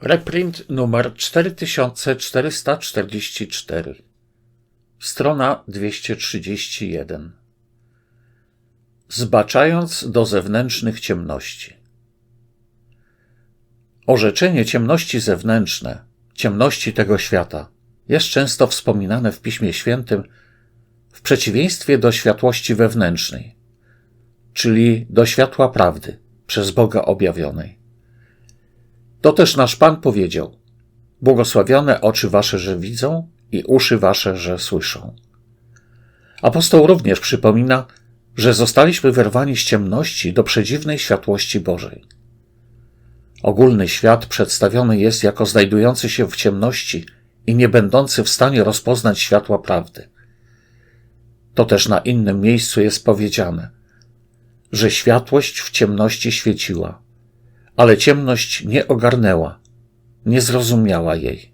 Reprint numer 4444. Strona 231. Zbaczając do zewnętrznych ciemności. Orzeczenie ciemności zewnętrzne, ciemności tego świata, jest często wspominane w Piśmie Świętym w przeciwieństwie do światłości wewnętrznej, czyli do światła prawdy przez Boga objawionej. To też nasz Pan powiedział: Błogosławione oczy wasze, że widzą, i uszy wasze, że słyszą. Apostoł również przypomina, że zostaliśmy wyrwani z ciemności do przedziwnej światłości Bożej. Ogólny świat przedstawiony jest jako znajdujący się w ciemności i nie będący w stanie rozpoznać światła prawdy. To też na innym miejscu jest powiedziane, że światłość w ciemności świeciła, ale ciemność nie ogarnęła, nie zrozumiała jej.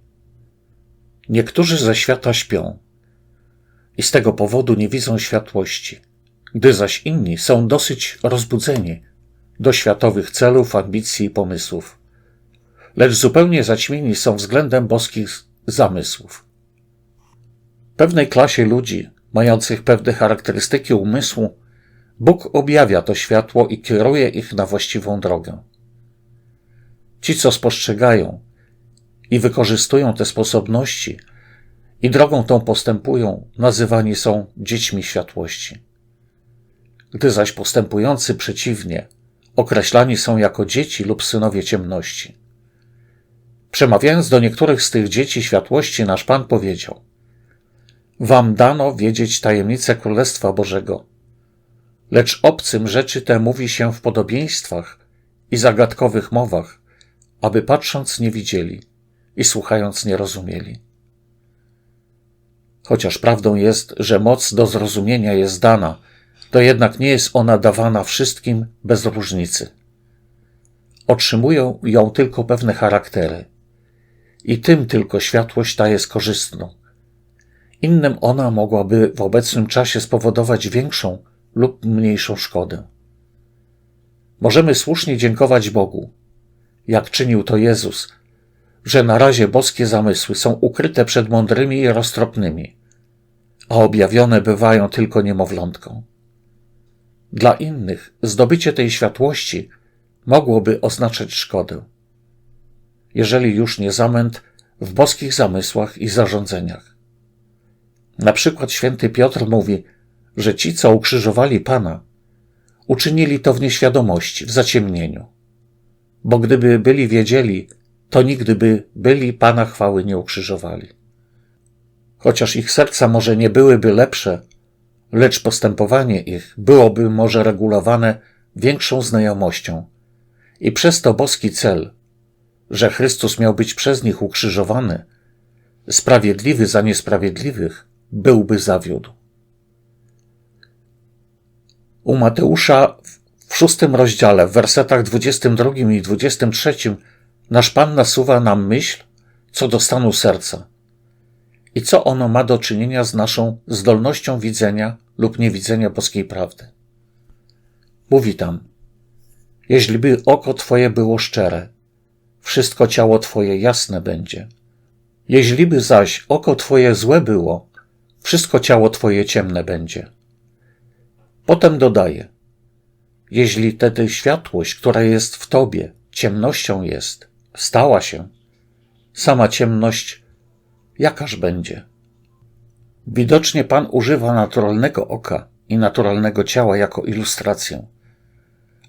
Niektórzy ze świata śpią i z tego powodu nie widzą światłości, gdy zaś inni są dosyć rozbudzeni do światowych celów, ambicji i pomysłów, lecz zupełnie zaćmieni są względem boskich zamysłów. Pewnej klasie ludzi, mających pewne charakterystyki umysłu, Bóg objawia to światło i kieruje ich na właściwą drogę. Ci, co spostrzegają i wykorzystują te sposobności i drogą tą postępują, nazywani są dziećmi światłości. Gdy zaś postępujący przeciwnie, określani są jako dzieci lub synowie ciemności. Przemawiając do niektórych z tych dzieci światłości, nasz Pan powiedział: Wam dano wiedzieć tajemnicę Królestwa Bożego, lecz obcym rzeczy te mówi się w podobieństwach i zagadkowych mowach, aby patrząc nie widzieli i słuchając nie rozumieli. Chociaż prawdą jest, że moc do zrozumienia jest dana, to jednak nie jest ona dawana wszystkim bez różnicy. Otrzymują ją tylko pewne charaktery. I tym tylko światłość ta jest korzystną. Innym ona mogłaby w obecnym czasie spowodować większą lub mniejszą szkodę. Możemy słusznie dziękować Bogu, jak czynił to Jezus, że na razie boskie zamysły są ukryte przed mądrymi i roztropnymi, a objawione bywają tylko niemowlątką. Dla innych zdobycie tej światłości mogłoby oznaczać szkodę, jeżeli już nie zamęt w boskich zamysłach i zarządzeniach. Na przykład święty Piotr mówi, że ci, co ukrzyżowali Pana, uczynili to w nieświadomości, w zaciemnieniu bo gdyby byli wiedzieli, to nigdy by byli Pana chwały nie ukrzyżowali. Chociaż ich serca może nie byłyby lepsze, lecz postępowanie ich byłoby może regulowane większą znajomością i przez to boski cel, że Chrystus miał być przez nich ukrzyżowany, sprawiedliwy za niesprawiedliwych, byłby zawiódł. U Mateusza w szóstym rozdziale, w wersetach 22 i 23, nasz Pan nasuwa nam myśl co do stanu serca i co ono ma do czynienia z naszą zdolnością widzenia lub niewidzenia boskiej prawdy. Mówi tam, jeśli by oko Twoje było szczere, wszystko ciało Twoje jasne będzie. Jeśli by zaś oko Twoje złe było, wszystko ciało Twoje ciemne będzie. Potem dodaje, jeśli tedy światłość, która jest w tobie, ciemnością jest, stała się, sama ciemność, jakaż będzie? Widocznie Pan używa naturalnego oka i naturalnego ciała jako ilustrację,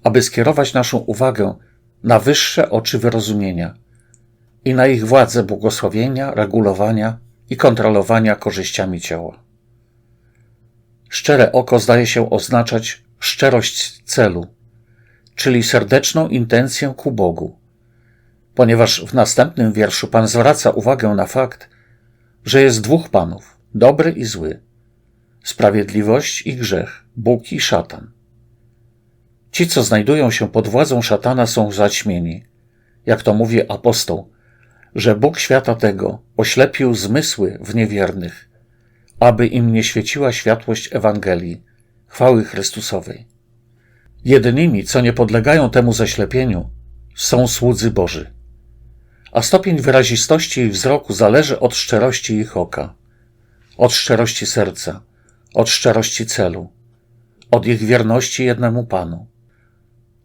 aby skierować naszą uwagę na wyższe oczy wyrozumienia i na ich władzę błogosławienia, regulowania i kontrolowania korzyściami ciała. Szczere oko zdaje się oznaczać szczerość celu, czyli serdeczną intencję ku Bogu, ponieważ w następnym wierszu Pan zwraca uwagę na fakt, że jest dwóch panów, dobry i zły, sprawiedliwość i grzech, Bóg i szatan. Ci, co znajdują się pod władzą szatana, są zaćmieni, jak to mówi apostoł, że Bóg świata tego oślepił zmysły w niewiernych, aby im nie świeciła światłość Ewangelii, chwały Chrystusowej. Jedynymi, co nie podlegają temu zaślepieniu, są słudzy Boży. a stopień wyrazistości ich wzroku zależy od szczerości ich oka, od szczerości serca, od szczerości celu, od ich wierności jednemu Panu,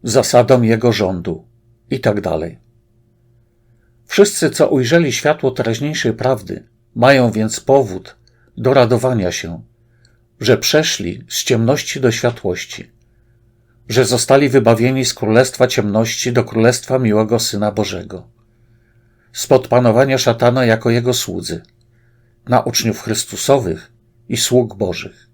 zasadom Jego rządu i tak. Wszyscy, co ujrzeli światło teraźniejszej prawdy, mają więc powód do radowania się, że przeszli z ciemności do światłości, że zostali wybawieni z królestwa ciemności do królestwa miłego Syna Bożego, spod panowania szatana jako jego słudzy, na uczniów Chrystusowych i sług Bożych.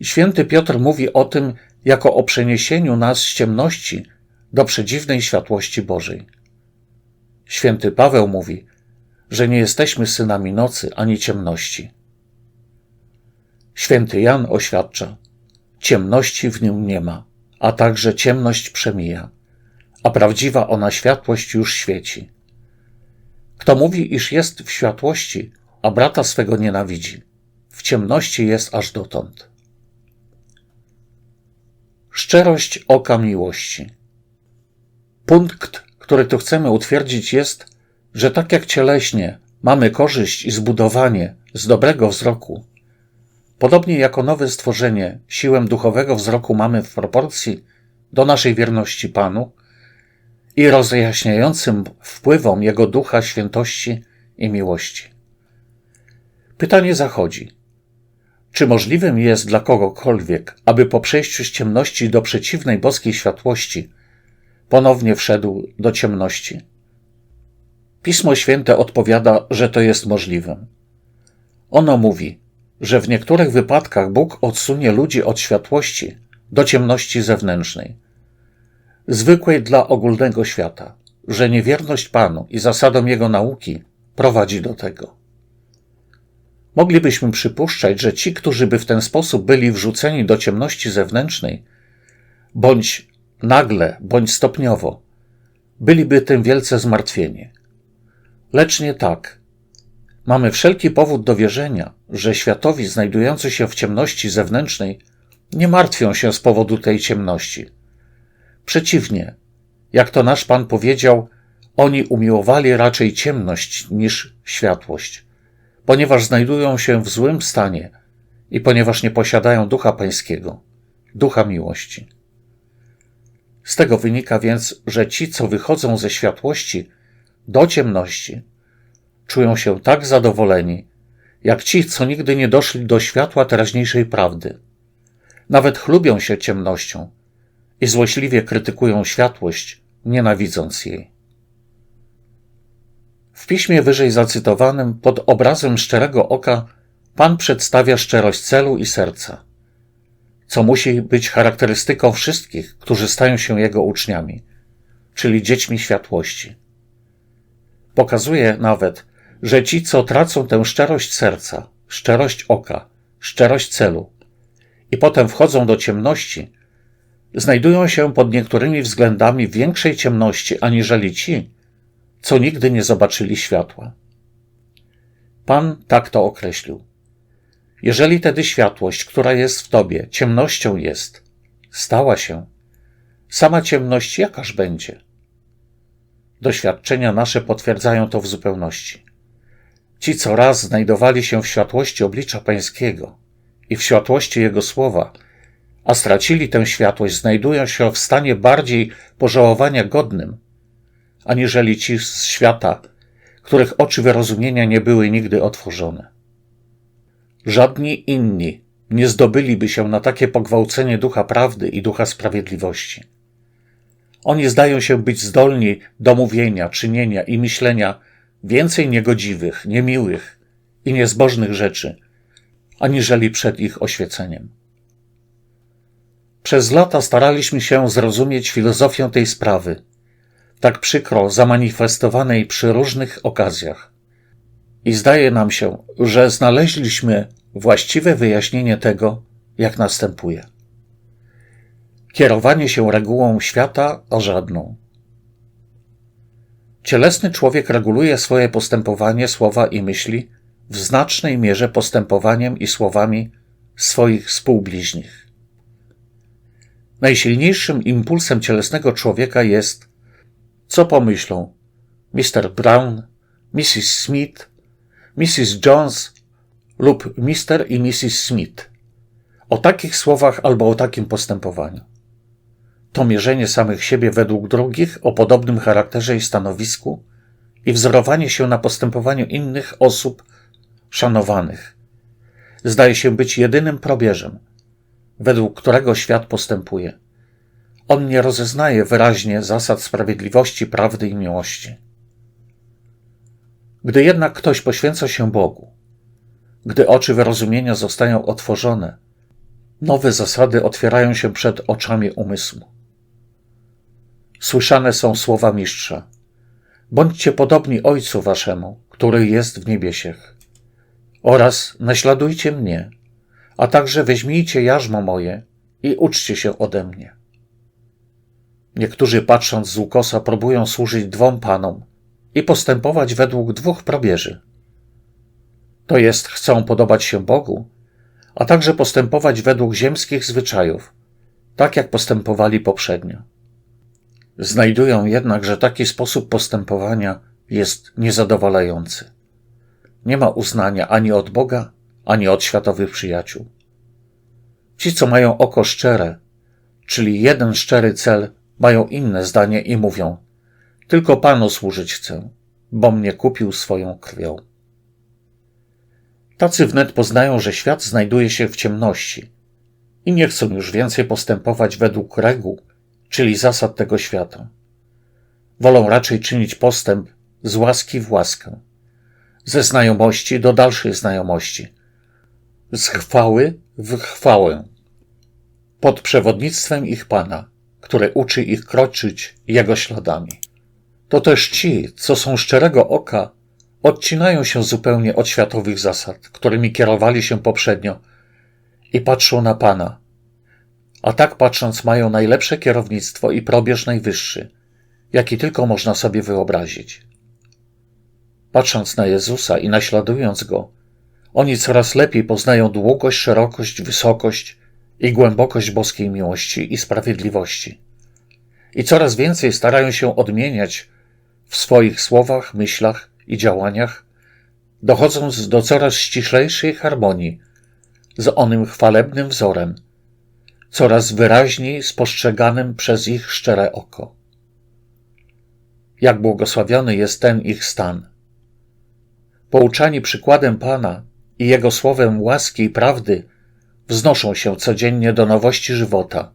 Święty Piotr mówi o tym jako o przeniesieniu nas z ciemności do przedziwnej światłości Bożej. Święty Paweł mówi, że nie jesteśmy synami nocy ani ciemności. Święty Jan oświadcza, ciemności w nim nie ma, a także ciemność przemija, a prawdziwa ona światłość już świeci. Kto mówi, iż jest w światłości, a brata swego nienawidzi, w ciemności jest aż dotąd. Szczerość oka miłości. Punkt, który tu chcemy utwierdzić, jest, że tak jak cieleśnie mamy korzyść i zbudowanie z dobrego wzroku, podobnie jako nowe stworzenie siłę duchowego wzroku mamy w proporcji do naszej wierności Panu i rozjaśniającym wpływom Jego ducha świętości i miłości. Pytanie zachodzi: czy możliwym jest dla kogokolwiek, aby po przejściu z ciemności do przeciwnej boskiej światłości ponownie wszedł do ciemności? Pismo Święte odpowiada, że to jest możliwe. Ono mówi, że w niektórych wypadkach Bóg odsunie ludzi od światłości do ciemności zewnętrznej, zwykłej dla ogólnego świata, że niewierność Panu i zasadom Jego nauki prowadzi do tego. Moglibyśmy przypuszczać, że ci, którzy by w ten sposób byli wrzuceni do ciemności zewnętrznej, bądź nagle, bądź stopniowo, byliby tym wielce zmartwieni. Lecz nie tak. Mamy wszelki powód do wierzenia, że światowi znajdujący się w ciemności zewnętrznej nie martwią się z powodu tej ciemności. Przeciwnie, jak to nasz Pan powiedział, oni umiłowali raczej ciemność niż światłość ponieważ znajdują się w złym stanie i ponieważ nie posiadają ducha pańskiego, ducha miłości. Z tego wynika więc, że ci, co wychodzą ze światłości do ciemności, czują się tak zadowoleni, jak ci, co nigdy nie doszli do światła teraźniejszej prawdy. Nawet chlubią się ciemnością i złośliwie krytykują światłość, nienawidząc jej. W piśmie wyżej zacytowanym pod obrazem szczerego oka Pan przedstawia szczerość celu i serca, co musi być charakterystyką wszystkich, którzy stają się Jego uczniami, czyli dziećmi światłości. Pokazuje nawet, że ci, co tracą tę szczerość serca, szczerość oka, szczerość celu i potem wchodzą do ciemności, znajdują się pod niektórymi względami w większej ciemności aniżeli ci, co nigdy nie zobaczyli światła. Pan tak to określił. Jeżeli tedy światłość, która jest w tobie, ciemnością jest, stała się, sama ciemność jakaż będzie? Doświadczenia nasze potwierdzają to w zupełności. Ci, co raz znajdowali się w światłości oblicza Pańskiego i w światłości Jego słowa, a stracili tę światłość, znajdują się w stanie bardziej pożałowania godnym aniżeli ci z świata, których oczy wyrozumienia nie były nigdy otworzone. Żadni inni nie zdobyliby się na takie pogwałcenie ducha prawdy i ducha sprawiedliwości. Oni zdają się być zdolni do mówienia, czynienia i myślenia więcej niegodziwych, niemiłych i niezbożnych rzeczy, aniżeli przed ich oświeceniem. Przez lata staraliśmy się zrozumieć filozofię tej sprawy tak przykro zamanifestowanej przy różnych okazjach. I zdaje nam się, że znaleźliśmy właściwe wyjaśnienie tego, jak następuje. Kierowanie się regułą świata, a żadną. Cielesny człowiek reguluje swoje postępowanie, słowa i myśli w znacznej mierze postępowaniem i słowami swoich współbliźnich. Najsilniejszym impulsem cielesnego człowieka jest co pomyślą? Mr. Brown, Mrs. Smith, Mrs. Jones lub Mr. i Mrs. Smith. O takich słowach albo o takim postępowaniu. To mierzenie samych siebie według drugich o podobnym charakterze i stanowisku i wzorowanie się na postępowaniu innych osób szanowanych zdaje się być jedynym probierzem, według którego świat postępuje. On nie rozeznaje wyraźnie zasad sprawiedliwości, prawdy i miłości. Gdy jednak ktoś poświęca się Bogu, gdy oczy wyrozumienia zostają otworzone, nowe zasady otwierają się przed oczami umysłu. Słyszane są słowa mistrza. Bądźcie podobni Ojcu Waszemu, który jest w niebiesiech. Oraz naśladujcie mnie, a także weźmijcie jarzmo moje i uczcie się ode mnie. Niektórzy patrząc z ukosa próbują służyć dwom panom i postępować według dwóch probierzy. To jest, chcą podobać się Bogu, a także postępować według ziemskich zwyczajów, tak jak postępowali poprzednio. Znajdują jednak, że taki sposób postępowania jest niezadowalający. Nie ma uznania ani od Boga, ani od światowych przyjaciół. Ci, co mają oko szczere, czyli jeden szczery cel, mają inne zdanie i mówią: Tylko Panu służyć chcę, bo mnie kupił swoją krwią. Tacy wnet poznają, że świat znajduje się w ciemności i nie chcą już więcej postępować według reguł, czyli zasad tego świata. Wolą raczej czynić postęp z łaski w łaskę, ze znajomości do dalszej znajomości, z chwały w chwałę, pod przewodnictwem ich Pana, który uczy ich kroczyć Jego śladami. To też ci, co są szczerego oka, odcinają się zupełnie od światowych zasad, którymi kierowali się poprzednio i patrzą na Pana. A tak patrząc mają najlepsze kierownictwo i probierz najwyższy, jaki tylko można sobie wyobrazić. Patrząc na Jezusa i naśladując Go, oni coraz lepiej poznają długość, szerokość, wysokość i głębokość boskiej miłości i sprawiedliwości. I coraz więcej starają się odmieniać w swoich słowach, myślach i działaniach, dochodząc do coraz ściślejszej harmonii z onym chwalebnym wzorem, coraz wyraźniej spostrzeganym przez ich szczere oko. Jak błogosławiony jest ten ich stan. Pouczani przykładem Pana i Jego słowem łaski i prawdy, wznoszą się codziennie do nowości żywota,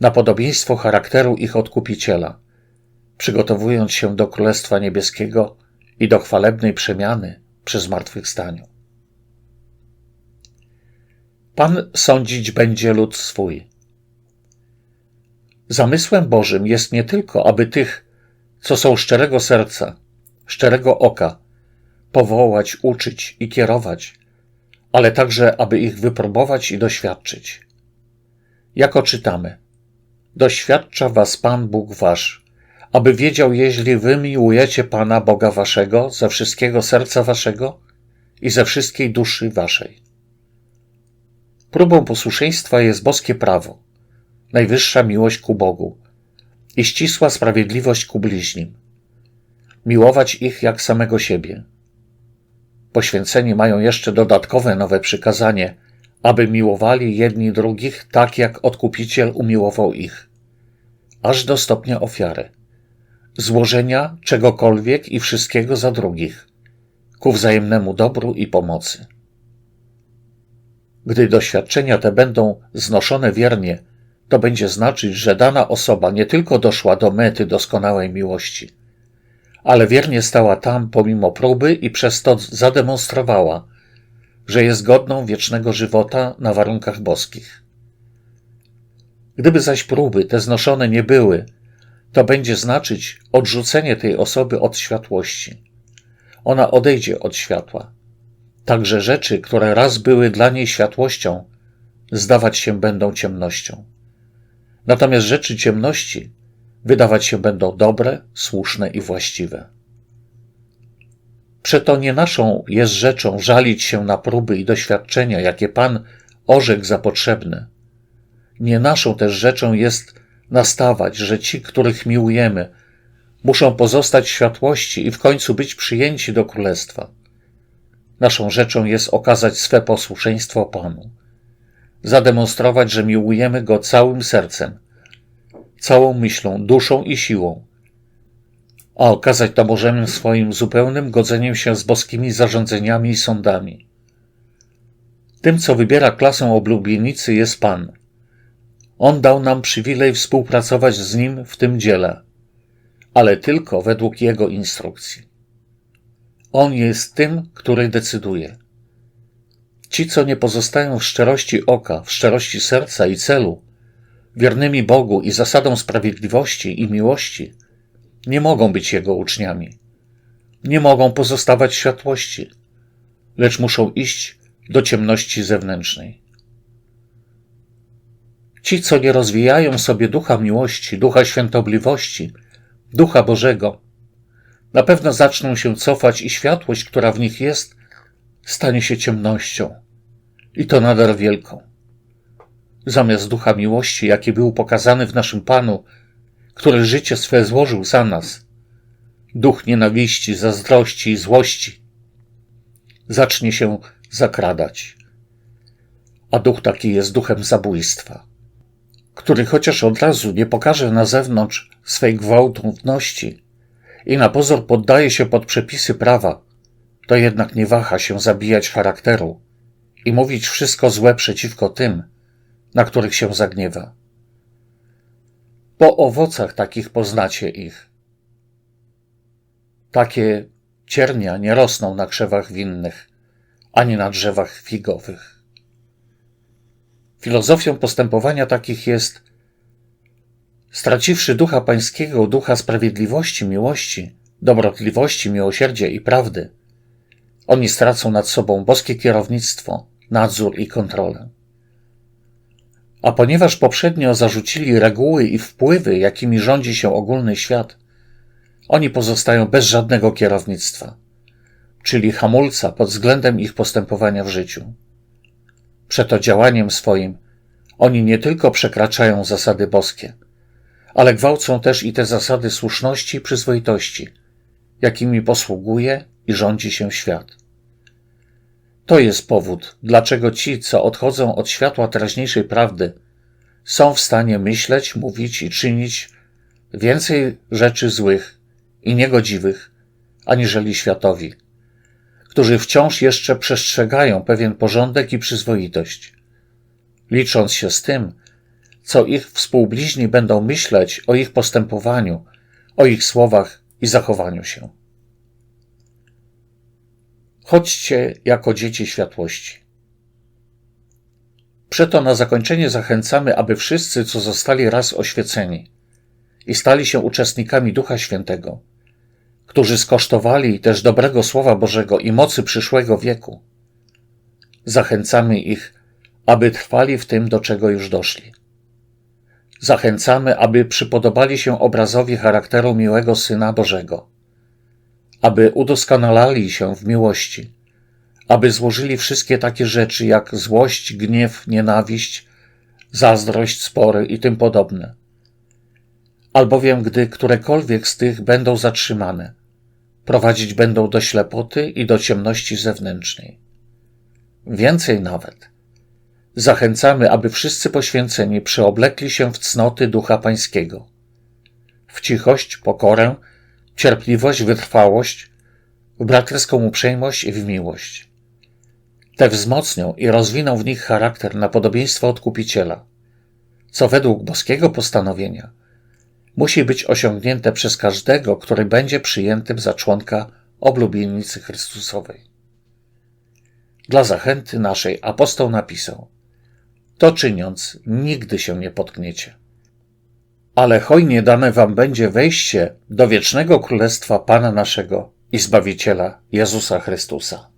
na podobieństwo charakteru ich odkupiciela, przygotowując się do Królestwa Niebieskiego i do chwalebnej przemiany przy zmartwychwstaniu. Pan sądzić będzie lud swój. Zamysłem Bożym jest nie tylko, aby tych, co są szczerego serca, szczerego oka, powołać, uczyć i kierować, ale także, aby ich wypróbować i doświadczyć. Jako czytamy, doświadcza was Pan Bóg wasz, aby wiedział, jeśli wy miłujecie Pana Boga waszego ze wszystkiego serca waszego i ze wszystkiej duszy waszej. Próbą posłuszeństwa jest boskie prawo, najwyższa miłość ku Bogu i ścisła sprawiedliwość ku bliźnim. Miłować ich jak samego siebie. Poświęceni mają jeszcze dodatkowe nowe przykazanie, aby miłowali jedni drugich tak, jak Odkupiciel umiłował ich, aż do stopnia ofiary złożenia czegokolwiek i wszystkiego za drugich, ku wzajemnemu dobru i pomocy. Gdy doświadczenia te będą znoszone wiernie, to będzie znaczyć, że dana osoba nie tylko doszła do mety doskonałej miłości, ale wiernie stała tam pomimo próby i przez to zademonstrowała, że jest godną wiecznego żywota na warunkach boskich. Gdyby zaś próby te znoszone nie były, to będzie znaczyć odrzucenie tej osoby od światłości. Ona odejdzie od światła. Także rzeczy, które raz były dla niej światłością, zdawać się będą ciemnością. Natomiast rzeczy ciemności wydawać się będą dobre, słuszne i właściwe. Przeto nie naszą jest rzeczą żalić się na próby i doświadczenia, jakie Pan orzekł za potrzebne. Nie naszą też rzeczą jest nastawać, że ci, których miłujemy, muszą pozostać w światłości i w końcu być przyjęci do królestwa. Naszą rzeczą jest okazać swe posłuszeństwo Panu, zademonstrować, że miłujemy Go całym sercem, całą myślą, duszą i siłą, a okazać to możemy swoim zupełnym godzeniem się z boskimi zarządzeniami i sądami. Tym, co wybiera klasę oblubienicy, jest Pan. On dał nam przywilej współpracować z Nim w tym dziele, ale tylko według Jego instrukcji. On jest tym, który decyduje. Ci, co nie pozostają w szczerości oka, w szczerości serca i celu, wiernymi Bogu i zasadom sprawiedliwości i miłości, nie mogą być Jego uczniami. Nie mogą pozostawać w światłości, lecz muszą iść do ciemności zewnętrznej. Ci, co nie rozwijają sobie ducha miłości, ducha świętobliwości, ducha Bożego, na pewno zaczną się cofać i światłość, która w nich jest, stanie się ciemnością. I to nadal wielką. Zamiast ducha miłości, jaki był pokazany w naszym Panu, który życie swe złożył za nas, duch nienawiści, zazdrości i złości zacznie się zakradać. A duch taki jest duchem zabójstwa, który chociaż od razu nie pokaże na zewnątrz swej gwałtowności i na pozór poddaje się pod przepisy prawa, to jednak nie waha się zabijać charakteru i mówić wszystko złe przeciwko tym, na których się zagniewa. Po owocach takich poznacie ich. Takie ciernia nie rosną na krzewach winnych, ani na drzewach figowych. Filozofią postępowania takich jest, straciwszy ducha pańskiego, ducha sprawiedliwości, miłości, dobrotliwości, miłosierdzia i prawdy, oni stracą nad sobą boskie kierownictwo, nadzór i kontrolę. A ponieważ poprzednio zarzucili reguły i wpływy, jakimi rządzi się ogólny świat, oni pozostają bez żadnego kierownictwa, czyli hamulca pod względem ich postępowania w życiu. Przeto działaniem swoim oni nie tylko przekraczają zasady boskie, ale gwałcą też i te zasady słuszności i przyzwoitości, jakimi posługuje i rządzi się świat. To jest powód, dlaczego ci, co odchodzą od światła teraźniejszej prawdy, są w stanie myśleć, mówić i czynić więcej rzeczy złych i niegodziwych, aniżeli światowi, którzy wciąż jeszcze przestrzegają pewien porządek i przyzwoitość, licząc się z tym, co ich współbliźni będą myśleć o ich postępowaniu, o ich słowach i zachowaniu się. Chodźcie jako dzieci światłości. Przeto na zakończenie zachęcamy, aby wszyscy, co zostali raz oświeceni i stali się uczestnikami Ducha Świętego, którzy skosztowali też dobrego Słowa Bożego i mocy przyszłego wieku, zachęcamy ich, aby trwali w tym, do czego już doszli. Zachęcamy, aby przypodobali się obrazowi charakteru miłego Syna Bożego, aby udoskonalali się w miłości, aby złożyli wszystkie takie rzeczy jak złość, gniew, nienawiść, zazdrość, spory i tym podobne. Albowiem, gdy którekolwiek z tych będą zatrzymane, prowadzić będą do ślepoty i do ciemności zewnętrznej. Więcej nawet. Zachęcamy, aby wszyscy poświęceni przeoblekli się w cnoty Ducha Pańskiego. W cichość, pokorę, cierpliwość, wytrwałość, w braterską uprzejmość i w miłość. Te wzmocnią i rozwiną w nich charakter na podobieństwo odkupiciela, co według boskiego postanowienia musi być osiągnięte przez każdego, który będzie przyjętym za członka oblubienicy Chrystusowej. Dla zachęty naszej apostoł napisał: To czyniąc, nigdy się nie potkniecie. Ale hojnie dane wam będzie wejście do wiecznego królestwa Pana naszego i Zbawiciela Jezusa Chrystusa.